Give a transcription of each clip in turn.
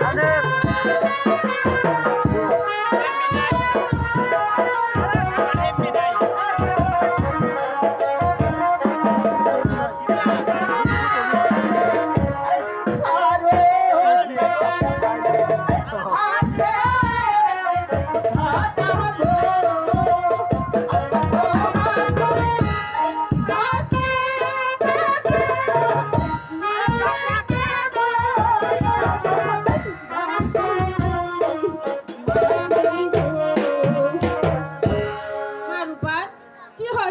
মা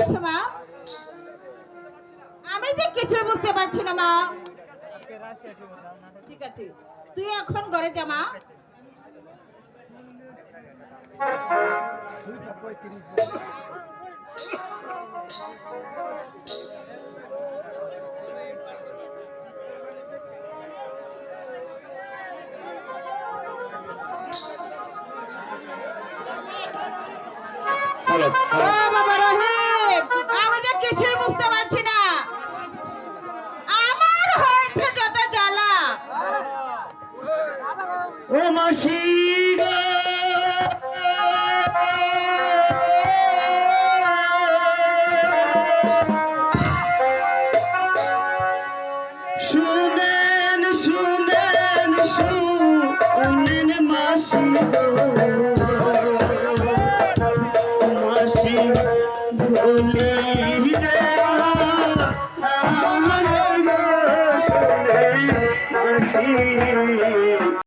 হয়েছে মা? আমি যে কিছু বুঝতে পারছি না মা। ঠিক আছে। তুই এখন ঘরে যা মা। বাবা রহিম। ও মাসি। শুনেন শুনেন শুনেন মাসি। মাসি বলি যে আমার গো শুনেন মাসি